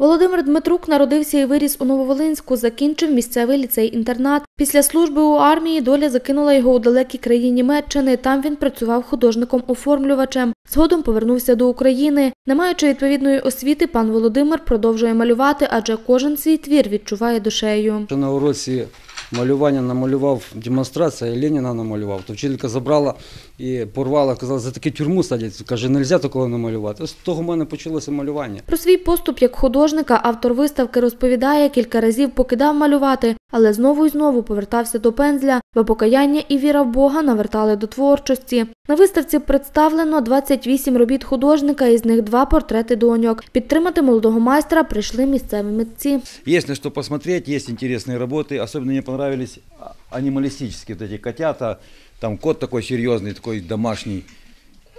Володимир Дмитрук народився і виріс у Нововолинську, закінчив місцевий ліцей-інтернат. Після служби у армії доля закинула його у далекій країні Німеччини. Там він працював художником-оформлювачем. Згодом повернувся до України. Не маючи відповідної освіти, пан Володимир продовжує малювати, адже кожен свій твір відчуває душею. На уроці малювання намалював демонстрація, Леніна намалював. То вчителька забрала і порвала, казала, за таке тюрму садять. Каже, не можна такого намалювати. З того в мене почалося малювання. Про свій поступ як художника автор виставки розповідає, кілька разів покидав малювати, але знову і знову повертався до пензля, бо покаяння і віра в Бога навертали до творчості. На виставці представлено 28 робіт художника, із них два портрети доньок. Підтримати молодого майстра прийшли місцеві митці. Есть на что посмотреть, есть интересные работы. Особенно мне понравились а, анималистические вот эти котята. Там кот такой серьезный, такой домашний.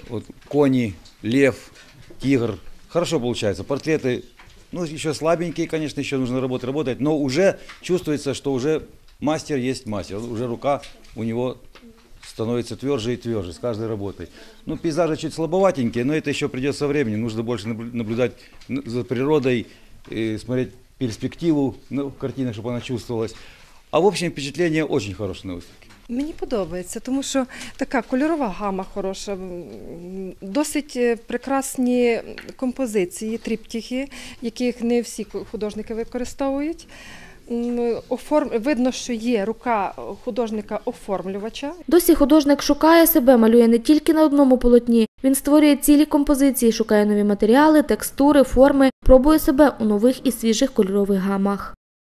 Вот кони, лев, тигр. Хорошо получается. Портреты, Ну, еще слабенькие, конечно, еще нужно работать, работать. Но уже чувствуется, что уже мастер есть мастер. Уже рука у него становится тверже и тверже с каждой работой. Ну, пейзажи чуть слабоватенькие, но это еще придет со временем. Нужно больше наблю- наблюдать за природой, и смотреть перспективу ну, в чтобы она чувствовалась. А в общем впечатление очень хорошее на выставке. Мені подобається, тому що така кольорова гама хороша, досить е, прекрасні композиції, тріптихи, яких не всі художники використовують. Оформ... Видно, що є рука художника-оформлювача. Досі художник шукає себе, малює не тільки на одному полотні. Він створює цілі композиції, шукає нові матеріали, текстури, форми, пробує себе у нових і свіжих кольорових гамах.